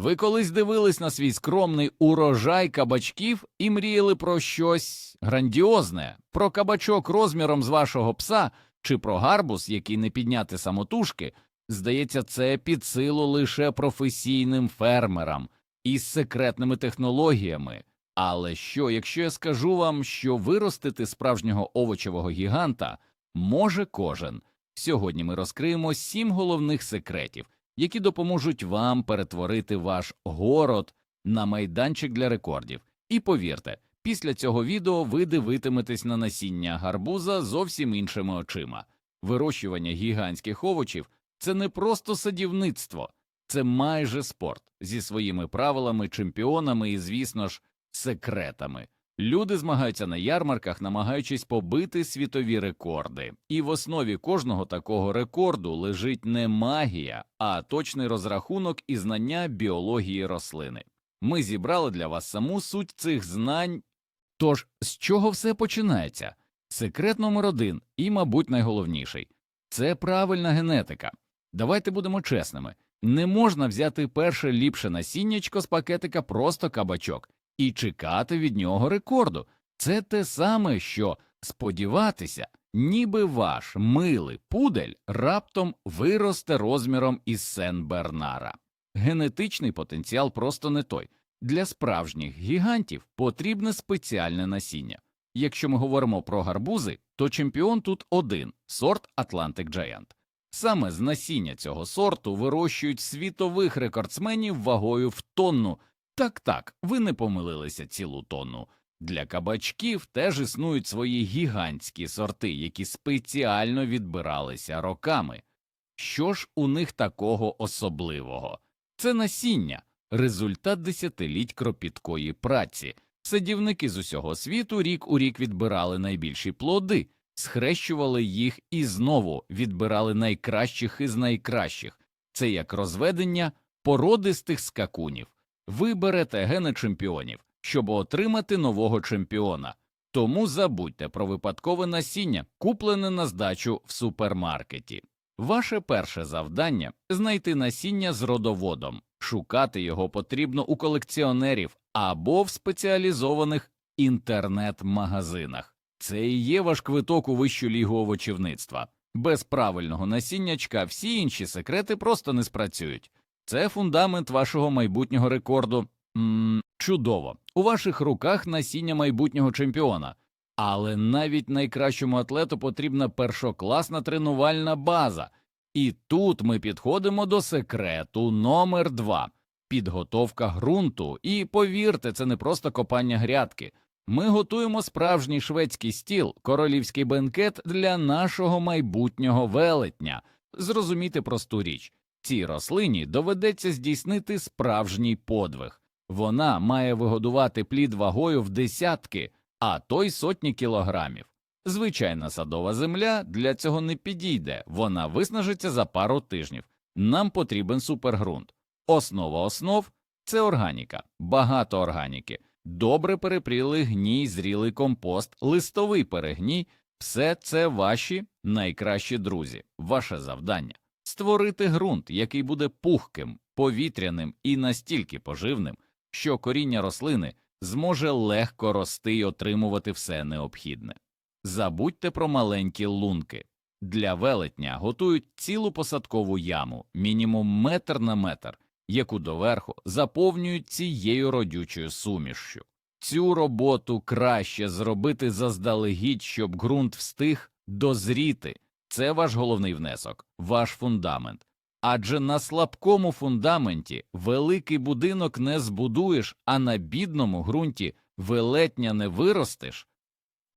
Ви колись дивились на свій скромний урожай кабачків і мріяли про щось грандіозне, про кабачок розміром з вашого пса чи про гарбуз, який не підняти самотужки. Здається, це під силу лише професійним фермерам із секретними технологіями. Але що, якщо я скажу вам, що виростити справжнього овочевого гіганта може кожен? Сьогодні ми розкриємо сім головних секретів, які допоможуть вам перетворити ваш город на майданчик для рекордів. І повірте, після цього відео ви дивитиметесь на насіння гарбуза зовсім іншими очима. Вирощування гігантських овочів це не просто садівництво, це майже спорт зі своїми правилами, чемпіонами і, звісно ж, секретами. Люди змагаються на ярмарках, намагаючись побити світові рекорди, і в основі кожного такого рекорду лежить не магія, а точний розрахунок і знання біології рослини. Ми зібрали для вас саму суть цих знань. Тож з чого все починається? Секрет номер один і, мабуть, найголовніший це правильна генетика. Давайте будемо чесними. Не можна взяти перше ліпше насіннячко з пакетика просто кабачок і чекати від нього рекорду. Це те саме, що сподіватися, ніби ваш милий пудель раптом виросте розміром із Сен Бернара. Генетичний потенціал просто не той. Для справжніх гігантів потрібне спеціальне насіння. Якщо ми говоримо про гарбузи, то чемпіон тут один сорт Atlantic Giant. Саме з насіння цього сорту вирощують світових рекордсменів вагою в тонну. Так так, ви не помилилися цілу тонну. Для кабачків теж існують свої гігантські сорти, які спеціально відбиралися роками. Що ж у них такого особливого? Це насіння, результат десятиліть кропіткої праці. Садівники з усього світу рік у рік відбирали найбільші плоди, схрещували їх і знову відбирали найкращих із найкращих. Це як розведення породистих скакунів. Ви берете гени чемпіонів, щоб отримати нового чемпіона. Тому забудьте про випадкове насіння, куплене на здачу в супермаркеті. Ваше перше завдання знайти насіння з родоводом. Шукати його потрібно у колекціонерів або в спеціалізованих інтернет-магазинах. Це і є ваш квиток у вищу лігу овочівництва. Без правильного насіннячка всі інші секрети просто не спрацюють. Це фундамент вашого майбутнього рекорду. М чудово. У ваших руках насіння майбутнього чемпіона. Але навіть найкращому атлету потрібна першокласна тренувальна база. І тут ми підходимо до секрету номер два підготовка ґрунту. І повірте, це не просто копання грядки. Ми готуємо справжній шведський стіл, королівський бенкет для нашого майбутнього велетня. Зрозуміти просту річ цій рослині доведеться здійснити справжній подвиг. Вона має вигодувати плід вагою в десятки, а то й сотні кілограмів. Звичайна садова земля для цього не підійде, вона виснажиться за пару тижнів. Нам потрібен супергрунт. Основа основ це органіка, багато органіки, добре перепрілий гній, зрілий компост, листовий перегній все це ваші найкращі друзі, ваше завдання створити ґрунт, який буде пухким, повітряним і настільки поживним, що коріння рослини зможе легко рости і отримувати все необхідне. Забудьте про маленькі лунки. Для велетня готують цілу посадкову яму, мінімум метр на метр, яку доверху заповнюють цією родючою сумішшю. Цю роботу краще зробити заздалегідь, щоб ґрунт встиг дозріти. Це ваш головний внесок, ваш фундамент. Адже на слабкому фундаменті великий будинок не збудуєш, а на бідному ґрунті велетня не виростеш.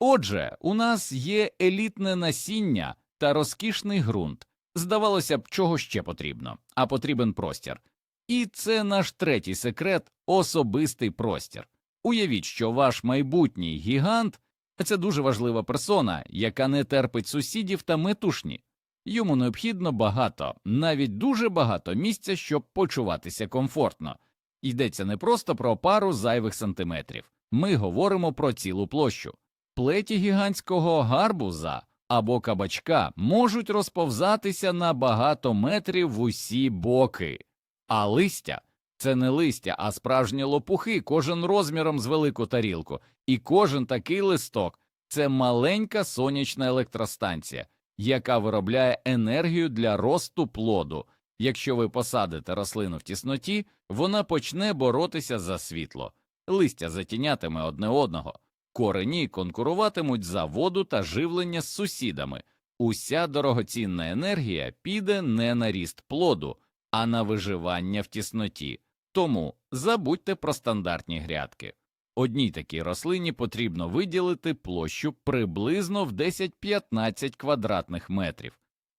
Отже, у нас є елітне насіння та розкішний ґрунт. Здавалося б, чого ще потрібно, а потрібен простір. І це наш третій секрет особистий простір. Уявіть, що ваш майбутній гігант це дуже важлива персона, яка не терпить сусідів та метушні. Йому необхідно багато, навіть дуже багато місця, щоб почуватися комфортно. Йдеться не просто про пару зайвих сантиметрів. Ми говоримо про цілу площу. Плеті гігантського гарбуза або кабачка можуть розповзатися на багато метрів в усі боки, а листя Це не листя, а справжні лопухи, кожен розміром з велику тарілку, і кожен такий листок це маленька сонячна електростанція, яка виробляє енергію для росту плоду. Якщо ви посадите рослину в тісноті, вона почне боротися за світло, листя затінятиме одне одного, корені конкуруватимуть за воду та живлення з сусідами. Уся дорогоцінна енергія піде не на ріст плоду, а на виживання в тісноті. Тому забудьте про стандартні грядки. Одній такій рослині потрібно виділити площу приблизно в 10-15 квадратних метрів.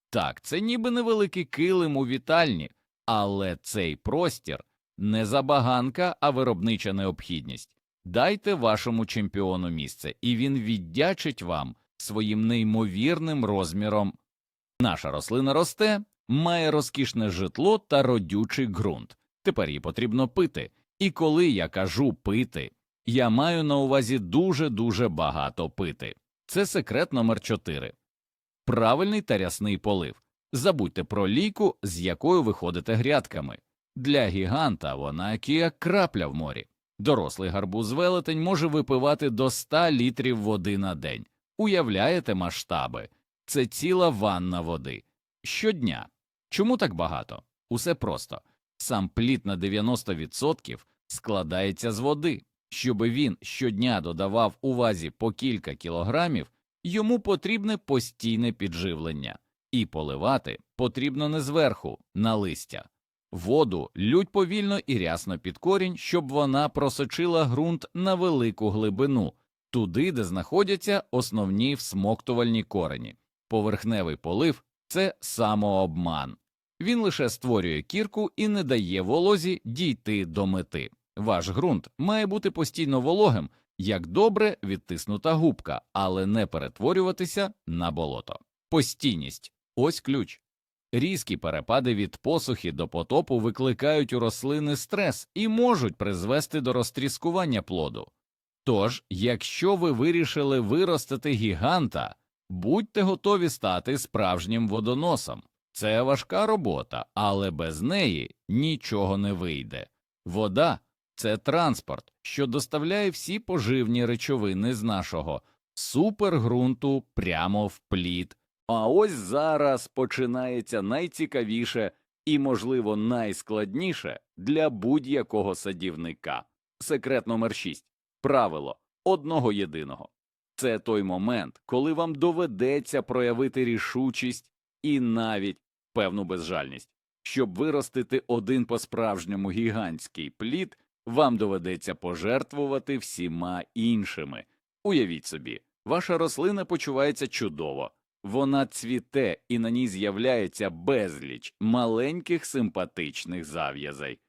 Так, це ніби невеликий килим у вітальні, але цей простір не забаганка, а виробнича необхідність. Дайте вашому чемпіону місце, і він віддячить вам своїм неймовірним розміром. Наша рослина росте, має розкішне житло та родючий ґрунт. Тепер її потрібно пити. І коли я кажу пити, я маю на увазі дуже дуже багато пити. Це секрет номер 4. Правильний та рясний полив. Забудьте про лійку, з якою ви ходите грядками. Для гіганта вона як крапля в морі. Дорослий гарбуз велетень може випивати до 100 літрів води на день. Уявляєте масштаби? Це ціла ванна води. Щодня. Чому так багато? Усе просто. Сам плід на 90% складається з води. Щоби він щодня додавав у вазі по кілька кілограмів, йому потрібне постійне підживлення, і поливати потрібно не зверху, на листя. Воду лють повільно і рясно під корінь, щоб вона просочила ґрунт на велику глибину, туди, де знаходяться основні всмоктувальні корені. Поверхневий полив це самообман. Він лише створює кірку і не дає волозі дійти до мети. Ваш ґрунт має бути постійно вологим, як добре відтиснута губка, але не перетворюватися на болото. Постійність ось ключ. Різкі перепади від посухи до потопу викликають у рослини стрес і можуть призвести до розтріскування плоду. Тож, якщо ви вирішили виростити гіганта, будьте готові стати справжнім водоносом. Це важка робота, але без неї нічого не вийде. Вода це транспорт, що доставляє всі поживні речовини з нашого супергрунту прямо в плід. А ось зараз починається найцікавіше і, можливо, найскладніше для будь-якого садівника. Секрет номер 6. Правило одного єдиного. Це той момент, коли вам доведеться проявити рішучість і навіть певну безжальність. Щоб виростити один по справжньому гігантський плід, вам доведеться пожертвувати всіма іншими. Уявіть собі, ваша рослина почувається чудово, вона цвіте і на ній з'являється безліч маленьких симпатичних зав'язей.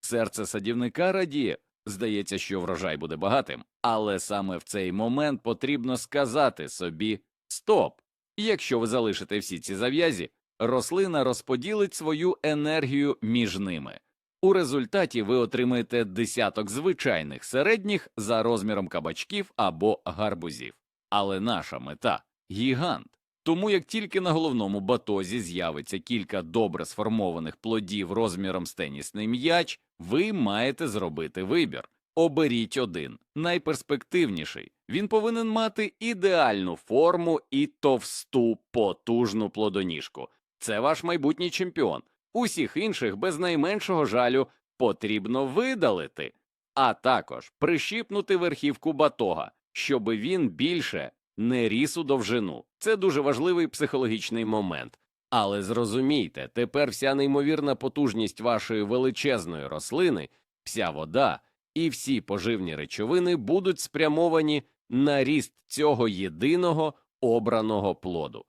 Серце садівника радіє, здається, що врожай буде багатим, але саме в цей момент потрібно сказати собі Стоп! Якщо ви залишите всі ці зав'язі, рослина розподілить свою енергію між ними. У результаті ви отримаєте десяток звичайних середніх за розміром кабачків або гарбузів. Але наша мета гігант. Тому як тільки на головному батозі з'явиться кілька добре сформованих плодів розміром з тенісний м'яч, ви маєте зробити вибір. Оберіть один, найперспективніший. Він повинен мати ідеальну форму і товсту, потужну плодоніжку. Це ваш майбутній чемпіон. Усіх інших без найменшого жалю потрібно видалити, а також прищіпнути верхівку батога, щоби він більше не ріс у довжину. Це дуже важливий психологічний момент. Але зрозумійте, тепер вся неймовірна потужність вашої величезної рослини, вся вода і всі поживні речовини будуть спрямовані на ріст цього єдиного обраного плоду.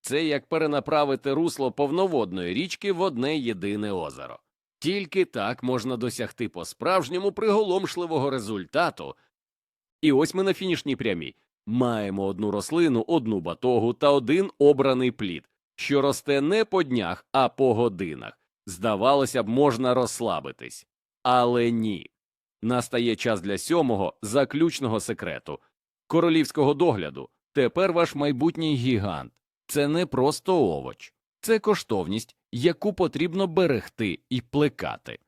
Це як перенаправити русло повноводної річки в одне єдине озеро. Тільки так можна досягти по-справжньому приголомшливого результату. І ось ми на фінішній прямій маємо одну рослину, одну батогу та один обраний плід, що росте не по днях, а по годинах. Здавалося б, можна розслабитись. Але ні. Настає час для сьомого заключного секрету королівського догляду. Тепер ваш майбутній гігант. Це не просто овоч, це коштовність, яку потрібно берегти і плекати.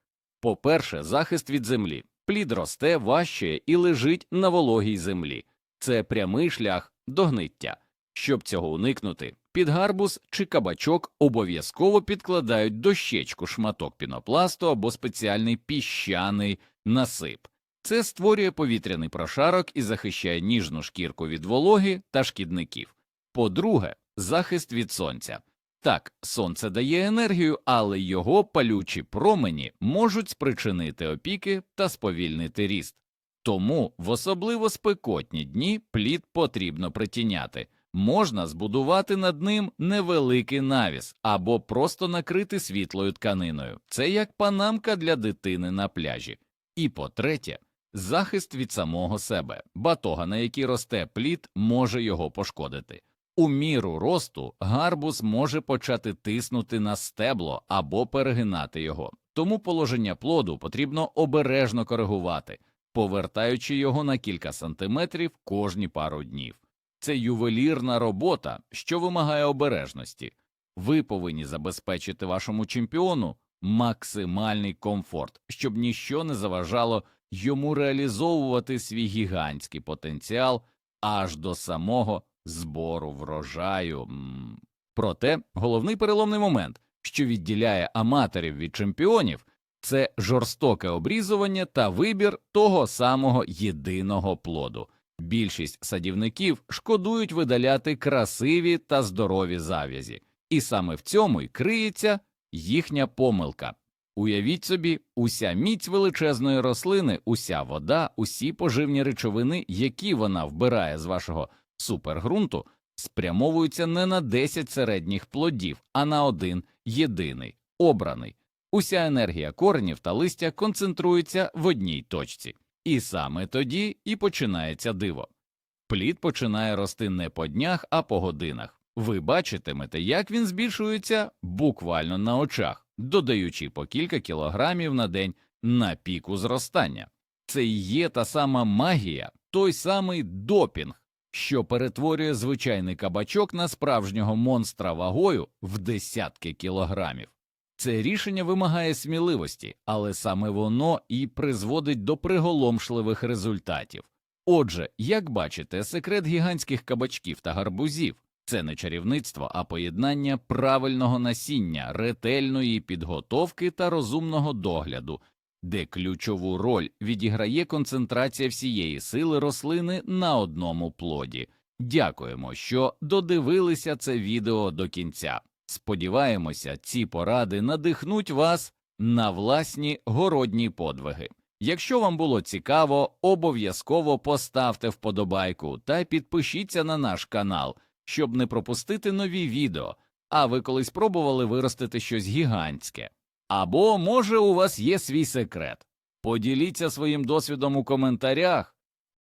По-перше, захист від землі. Плід росте важче і лежить на вологій землі. Це прямий шлях до гниття. Щоб цього уникнути, під гарбуз чи кабачок обов'язково підкладають дощечку шматок пінопласту або спеціальний піщаний насип. Це створює повітряний прошарок і захищає ніжну шкірку від вологи та шкідників. По-друге, захист від сонця. Так, сонце дає енергію, але його палючі промені можуть спричинити опіки та сповільнити ріст. Тому в особливо спекотні дні плід потрібно притіняти. Можна збудувати над ним невеликий навіс або просто накрити світлою тканиною. Це як панамка для дитини на пляжі. І по-третє, захист від самого себе. Батога, на якій росте плід, може його пошкодити. У міру росту гарбуз може почати тиснути на стебло або перегинати його, тому положення плоду потрібно обережно коригувати, повертаючи його на кілька сантиметрів кожні пару днів. Це ювелірна робота, що вимагає обережності. Ви повинні забезпечити вашому чемпіону максимальний комфорт, щоб ніщо не заважало йому реалізовувати свій гігантський потенціал аж до самого збору врожаю. Проте головний переломний момент, що відділяє аматорів від чемпіонів, це жорстоке обрізування та вибір того самого єдиного плоду. Більшість садівників шкодують видаляти красиві та здорові зав'язі, і саме в цьому й криється їхня помилка. Уявіть собі, уся міць величезної рослини, уся вода, усі поживні речовини, які вона вбирає з вашого супергрунту, спрямовуються не на 10 середніх плодів, а на один єдиний, обраний. Уся енергія коренів та листя концентрується в одній точці. І саме тоді і починається диво. Плід починає рости не по днях, а по годинах. Ви бачитимете, як він збільшується буквально на очах, додаючи по кілька кілограмів на день на піку зростання. Це і є та сама магія, той самий допінг, що перетворює звичайний кабачок на справжнього монстра вагою в десятки кілограмів. Це рішення вимагає сміливості, але саме воно і призводить до приголомшливих результатів. Отже, як бачите, секрет гігантських кабачків та гарбузів це не чарівництво, а поєднання правильного насіння, ретельної підготовки та розумного догляду, де ключову роль відіграє концентрація всієї сили рослини на одному плоді. Дякуємо, що додивилися це відео до кінця. Сподіваємося, ці поради надихнуть вас на власні городні подвиги. Якщо вам було цікаво, обов'язково поставте вподобайку та підпишіться на наш канал, щоб не пропустити нові відео. А ви колись пробували виростити щось гігантське? Або може у вас є свій секрет? Поділіться своїм досвідом у коментарях.